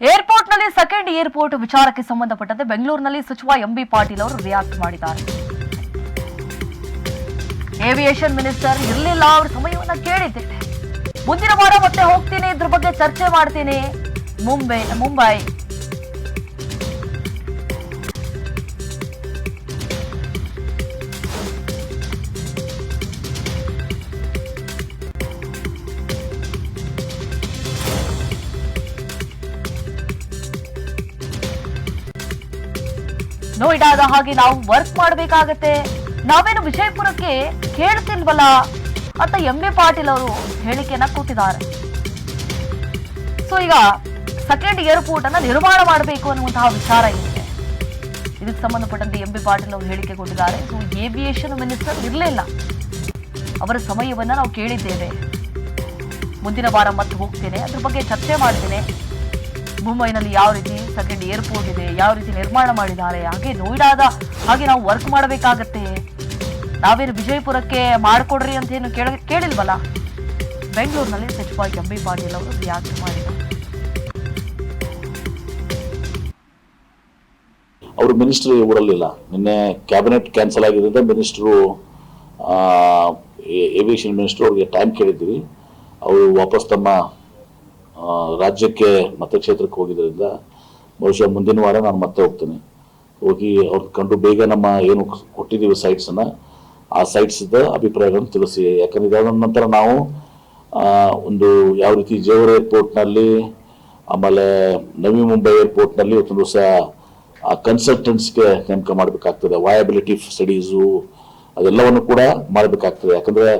ಏರ್ಪೋರ್ಟ್ನಲ್ಲಿ second airport ವಿಚಾರಕ್ಕೆ ಸಂಬಂಧಪಟ್ಟಂತೆ ಬೆಂಗಳೂರಿನಲ್ಲಿ ಸಚಿವ ಎಂ ಬಿ ಪಾಟೀಲ್ ಅವರು ರಿಯಾಕ್ಟ್ ಮಾಡಿದ್ದಾರೆ. ಏವಿಯೇಷನ್ ಮಿನಿಸ್ಟರ್ ಇರಲಿಲ್ಲ, ಅವ್ರ ಸಮಯವನ್ನ ಕೇಳಿದ್ದೆ. ಮುಂದಿನ ವಾರ ಮತ್ತೆ ಹೋಗ್ತೀನಿ, ಇದ್ರ ಬಗ್ಗೆ ಚರ್ಚೆ ಮಾಡ್ತೀನಿ. ಮುಂಬೈ ಮುಂಬೈ. ನೋಯ್ಡಾದ ಹಾಗೆ ನಾವು ವರ್ಕ್ ಮಾಡಬೇಕಾಗತ್ತೆ. ನಾವೇನು ವಿಜಯಪುರಕ್ಕೆ ಕೇಳ್ತಿಲ್ವಲ್ಲ? ಅಂತ ಎಂ ಎ ಪಾಟೀಲ್ ಅವರು ಹೇಳಿಕೆಯನ್ನ ಕೊಟ್ಟಿದ್ದಾರೆ ಸೊ ಈಗ ಸೆಕೆಂಡ್ ಏರ್ಪೋರ್ಟ್ ಅನ್ನ ನಿರ್ಮಾಣ ಮಾಡಬೇಕು ಅನ್ನುವಂತಹ ವಿಚಾರ ಇದೆ. ಇದಕ್ಕೆ ಸಂಬಂಧಪಟ್ಟಂತೆ ಎಂ ಬಿ ಪಾಟೀಲ್ ಅವರು ಹೇಳಿಕೆ ಕೊಟ್ಟಿದ್ದಾರೆ. ಸೊ ಏವಿಯೇಷನ್ ಮಿನಿಸ್ಟರ್ ಇರಲಿಲ್ಲ. ಅವರ ಸಮಯವನ್ನ ನಾವು ಕೇಳಿದ್ದೇವೆ. ಮುಂದಿನ ವಾರ ಮತ್ತೆ ಹೋಗ್ತೇನೆ. ಅದ್ರ ಬಗ್ಗೆ ಚರ್ಚೆ ಮಾಡ್ತೇನೆ. ಮುಂಬೈನಲ್ಲಿ ಯಾವ ರೀತಿ ಸೆಕೆಂಡ್ ಏರ್ಪೋರ್ಟ್ ಇದೆ, ಯಾವ ರೀತಿ ನಿರ್ಮಾಣ ಮಾಡಿದ್ದಾರೆ, ಹಾಗೆ ನೋಯ್ಡಾದ ಹಾಗೆ ನಾವು ವರ್ಕ್ ಮಾಡಬೇಕಾಗತ್ತೆ. ನಾವೇನು ವಿಜಯಪುರಕ್ಕೆ ಮಾಡಿಕೊಡ್ರಿ ಅಂತ ಏನು ಕೇಳ, ಕೇಳಿಲ್ವಲ್ಲ? ಬೆಂಗಳೂರಿನಲ್ಲಿ ಸಚಿವ ಎಂ ಬಿ ಪಾಟೀಲ್ ಅವರು ರಿಯಾಕ್ಟ್ ಮಾಡಿದ್ದಾರೆ ಅವರು ಮಿನಿಸ್ಟ್ರು ಓಡಲಿಲ್ಲ. ನಿನ್ನೆ ಕ್ಯಾಬಿನೆಟ್ ಕ್ಯಾನ್ಸಲ್ ಆಗಿದ್ದರಿಂದ ಮಿನಿಸ್ಟ್ರು ಏವಿಯೇಷನ್ ಮಿನಿಸ್ಟ್ರು ಅವ್ರಿಗೆ ಟೈಮ್ ಕೇಳಿದ್ದೀವಿ. ಅವರು ವಾಪಸ್ ತಮ್ಮ ರಾಜ್ಯಕ್ಕೆ ಮತಕ್ಷೇತ್ರಕ್ಕೆ ಹೋಗಿದ್ದರಿಂದ ಬಹುಶಃ ಮುಂದಿನ ವಾರ ನಾನು ಮತ್ತೆ ಹೋಗ್ತೇನೆ. ಹೋಗಿ ಅವ್ರ ಕಂಡು ಬೇಗ ನಮ್ಮ ಏನು ಕೊಟ್ಟಿದ್ದೀವಿ ಸೈಟ್ಸನ್ನು ಆ ಸೈಟ್ಸ್ದ ಅಭಿಪ್ರಾಯಗಳನ್ನು ತಿಳಿಸಿ. ಯಾಕಂದ್ರೆ ಇದಾದ ನಂತರ ನಾವು ಒಂದು ಯಾವ ರೀತಿ ಜೇವರ್ ಏರ್ಪೋರ್ಟ್ನಲ್ಲಿ ಆಮೇಲೆ ನವಿ ಮುಂಬೈ ಏರ್ಪೋರ್ಟ್ನಲ್ಲಿ ಒಂದು ಆ ಕನ್ಸಲ್ಟೆಂಟ್ಸ್ಗೆ ನೇಮಕ ಮಾಡಬೇಕಾಗ್ತದೆ. ವಯಬಿಲಿಟಿ ಸ್ಟಡೀಸು ಅದೆಲ್ಲವನ್ನು ಕೂಡ ಮಾಡಬೇಕಾಗ್ತದೆ. ಯಾಕಂದ್ರೆ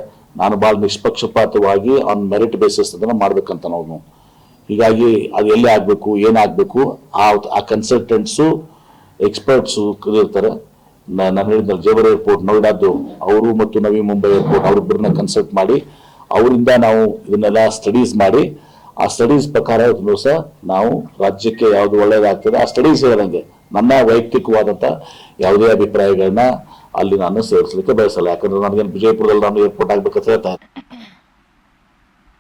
ನಾನು ಭಾಳ ನಿಷ್ಪಕ್ಷಪಾತವಾಗಿ ಆನ್ ಮೆರಿಟ್ ಬೇಸಿಸ್ ಅದನ್ನು ಮಾಡ್ಬೇಕಂತ ನಾವು. ಹೀಗಾಗಿ ಅದು ಎಲ್ಲಿ ಆಗಬೇಕು, ಏನಾಗಬೇಕು, ಆ ಆ ಕನ್ಸಲ್ಟೆಂಟ್ಸು ಎಕ್ಸ್ಪರ್ಟ್ಸು ಇರ್ತಾರೆ ನಾನು ಹೇಳಿದ್ನಲ್ಲ, ಜೇವರ್ ಏರ್ಪೋರ್ಟ್ ನೋಯ್ಡಾದ್ದು ಅವರು ಮತ್ತು ನವಿ ಮುಂಬೈ ಏರ್ಪೋರ್ಟ್ ಅವರಿಬ್ಬರನ್ನ ಕನ್ಸಲ್ಟ್ ಮಾಡಿ, ಅವರಿಂದ ನಾವು ಇದನ್ನೆಲ್ಲ ಸ್ಟಡೀಸ್ ಮಾಡಿ, ಆ ಸ್ಟಡೀಸ್ ಪ್ರಕಾರ ದಿವಸ ನಾವು ರಾಜ್ಯಕ್ಕೆ ಯಾವುದು ಒಳ್ಳೆಯದಾಗ್ತದೆ ಆ ಸ್ಟಡೀಸ್ ಹೇಳಂಗೆ ನನ್ನ ವೈಯಕ್ತಿಕವಾದಂಥ ಯಾವುದೇ ಅಭಿಪ್ರಾಯಗಳನ್ನ ಅಲ್ಲಿ ನಾನು ಸೇರಿಸಲಿಕ್ಕೆ ಬಯಸಲ್ಲ ಯಾಕಂದ್ರೆ ನನಗೇನು ವಿಜಯಪುರದಲ್ಲಿ ನಾನು ಏರ್ಪೋರ್ಟ್ ಆಗ್ಬೇಕಂತ ಹೇಳ್ತಾ.